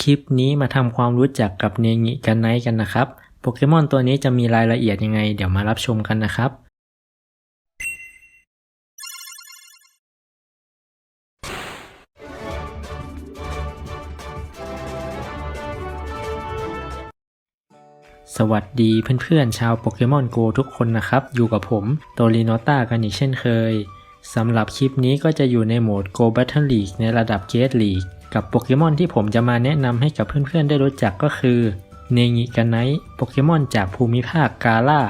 คลิปนี้มาทำความรู้จักกับเนงิกันไนกันนะครับ โปเกมอนตัวนี้จะมีรายละเอียดยังไง เดี๋ยวมารับชมกันนะครับ สวัสดีเพื่อนๆชาวโปเกมอนโกทุกคนนะครับ อยู่กับผมโตริโนต้ากันอีกเช่นเคยสำหรับคลิปนี้ก็จะอยู่ในโหมด Go Battle League ในระดับ g a t e League กับโปเกมอนที่ผมจะมาแนะนำให้กับเพื่อนๆได้รู้จักก็คือเนงิกันไนโปเกมอนจากภูมิภาคกาล่า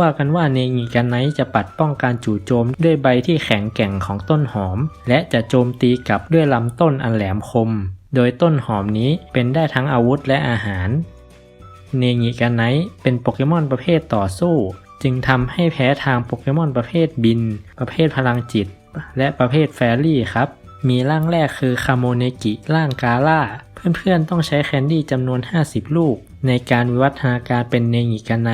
ว่ากันว่าเนงิกันไนจะปัดป้องการจู่โจมด้วยใบที่แข็งแกร่งของต้นหอม และจะโจมตีกลับด้วยลำต้นอันแหลมคม โดยต้นหอมนี้เป็นได้ทั้งอาวุธและอาหารเนงิกันไนเป็นโปเกมอนประเภทต่อสู้ จึงทำให้แพ้ทางโปเกมอนประเภทบิน ประเภทพลังจิต และประเภทแฟรี่ครับ มีร่างแรกคือคาโมเนกิร่างกาล่า เพื่อนๆต้องใช้แคนดี้จำนวน 50 ลูก ในการวิวัฒนาการเป็นเนงิกันไน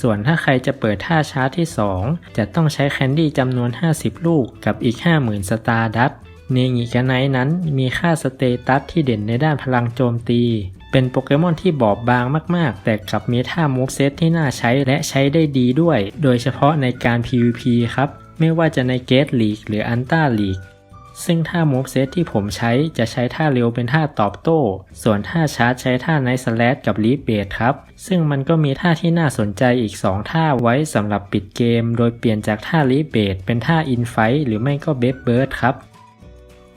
ส่วนถ้าใครจะเปิดท่าชาร์จที่ 2 จะต้องใช้แคนดี้จำนวน 50 ลูกกับอีก 50,000 สตาร์ดัตเนงิกันไนนั้นมีค่าสเตตัสที่เด่นในด้านพลังโจมตี เป็นโปเกมอนที่บอบบางมากๆ แต่กลับมีท่ามูฟเซตที่น่าใช้และใช้ได้ดีด้วย โดยเฉพาะในการ PVP ครับ ไม่ว่าจะในเกตลีกหรืออันต้าลีก ซึ่งท่ามูฟเซตที่ผมใช้จะใช้ท่าเร็วเป็นท่าตอบโต้ ส่วนท่าชาร์จใช้ท่าไนสแลดกับลีฟเบดครับ ซึ่งมันก็มีท่าที่น่าสนใจอีก 2 ท่าไว้สำหรับปิดเกม โดยเปลี่ยนจากท่าลีฟเบดเป็นท่าอินไฟหรือไม่ก็เบฟเบิร์ดครับ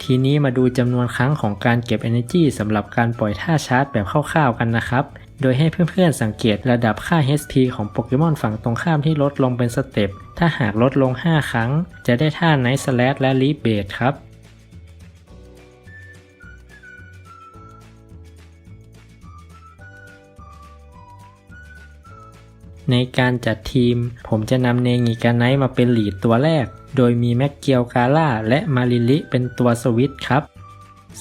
ทีนี้มาดูจำนวนครั้งของการเก็บ Energy สำหรับการปล่อยท่าชาร์จแบบคร่าวๆกันนะครับ โดยให้เพื่อนๆสังเกตระดับค่า HP ของโปเกมอนฝั่งตรงข้ามที่ลดลงเป็นสเต็ป ถ้าหากลดลง 5 ครั้ง จะได้ท่า Night Slash และ Leaf b a s ครับ ในการจัดทีม ผมจะนำเนงิกาไนมาเป็นหลีดตัวแรก โดยมีแม็กเกียวกาล่าและมาริลิเป็นตัวสวิตครับ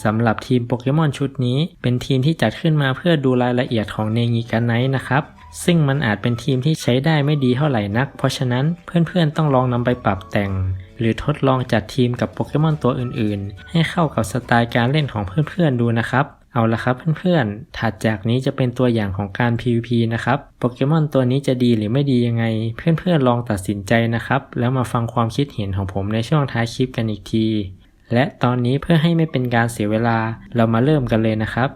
สำหรับทีมโปเกมอนชุดนี้ เป็นทีมที่จัดขึ้นมาเพื่อดูรายละเอียดของเนงิกาไนนะครับ ซึ่งมันอาจเป็นทีมที่ใช้ได้ไม่ดีเท่าไหร่นัก เพราะฉะนั้นเพื่อนๆต้องลองนำไปปรับแต่ง หรือทดลองจัดทีมกับโปเกมอนตัวอื่นๆ ให้เข้ากับสไตล์การเล่นของเพื่อนๆดูนะครับ เอาละครับเพื่อนๆ ถัดจากนี้จะเป็นตัวอย่างของการ PVP นะครับ โปเกมอนตัวนี้จะดีหรือไม่ดียังไง เพื่อนๆ ลองตัดสินใจนะครับ แล้วมาฟังความคิดเห็นของผมในช่วงท้ายคลิปกันอีกที และตอนนี้เพื่อให้ไม่เป็นการเสียเวลา เรามาเริ่มกันเลยนะครับ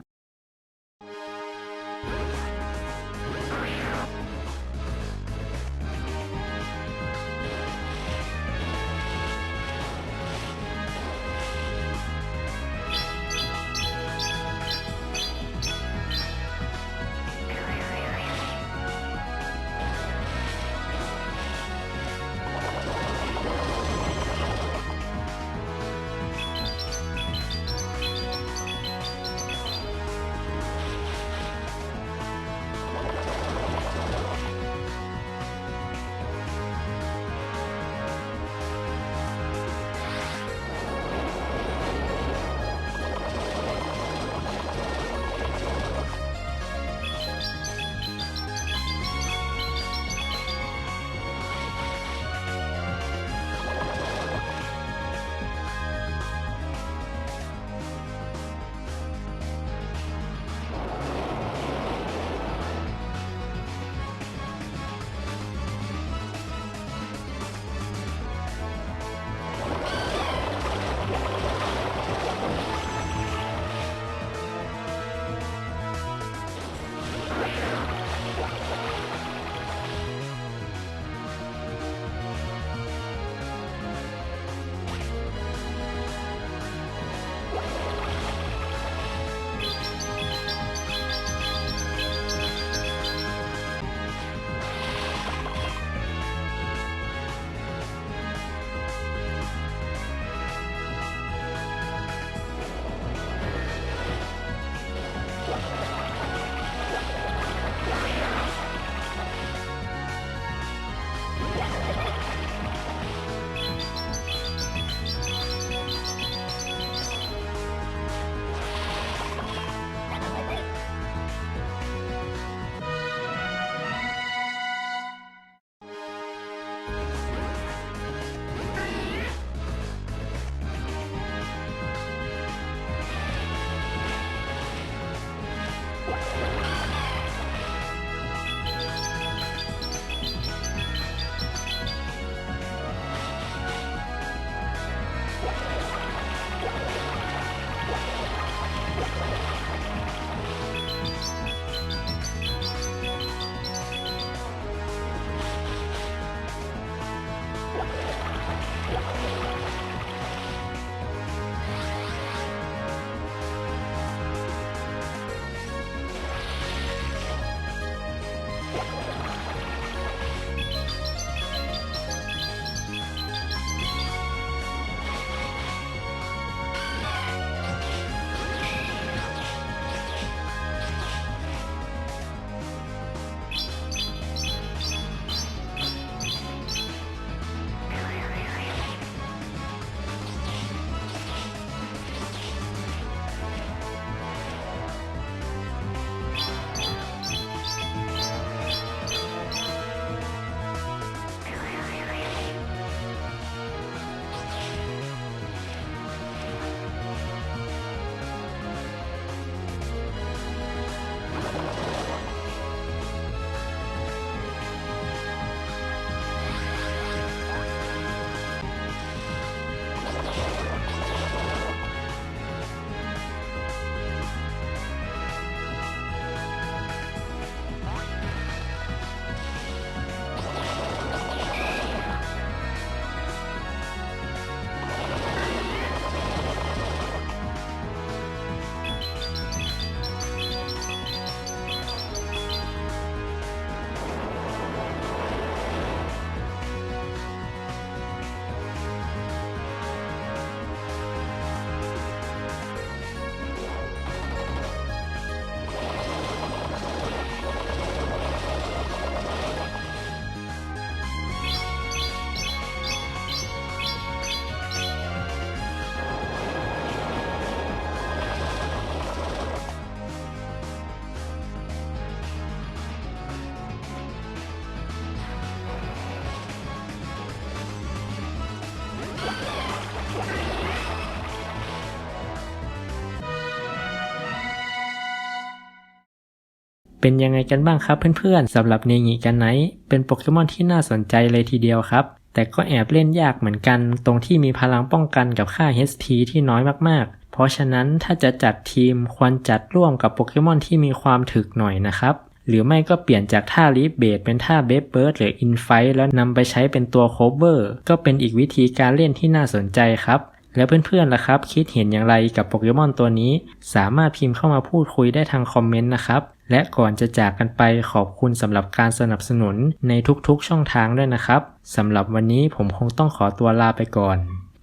เป็นยังไงกันบ้างครับเพื่อนๆสำหรับเนงิกันไนเป็นโปเกมอนที่น่าสนใจเลยทีเดียวครับ แต่ก็แอบเล่นยากเหมือนกัน ตรงที่มีพลังป้องกันกับค่า HP ที่น้อยมากๆ เพราะฉะนั้นถ้าจะจัดทีมควรจัดร่วมกับโปเกมอนที่มีความถึกหน่อยนะครับ หรือไม่ก็เปลี่ยนจากท่าลีฟเบดเป็นท่าเบฟเบิร์ดหรืออินไฟแล้วนำไปใช้เป็นตัวโคเวอร์ก็เป็นอีกวิธีการเล่นที่น่าสนใจครับแล้วเพื่อนๆล่ะครับ คิดเห็นอย่างไรกับโปเกมอนตัวนี้ สามารถพิมพ์เข้ามาพูดคุยได้ทางคอมเมนต์นะครับ และก่อนจะจากกันไปขอบคุณสำหรับการสนับสนุนในทุกๆช่องทางด้วยนะครับสำหรับวันนี้ผมคงต้องขอตัวลาไปก่อน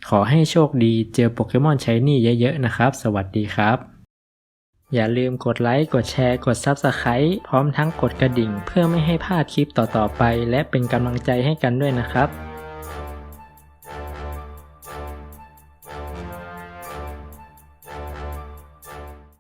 ขอให้โชคดีเจอโปเกมอนใช้นี่เยอะๆนะครับ สวัสดีครับอย่าลืมกดไลค์ กดแชร์ กด Subscribe พร้อมทั้งกดกระดิ่ง เพื่อไม่ให้พลาดคลิปต่อๆไป และเป็นกำลังใจให้กันด้วยนะครับ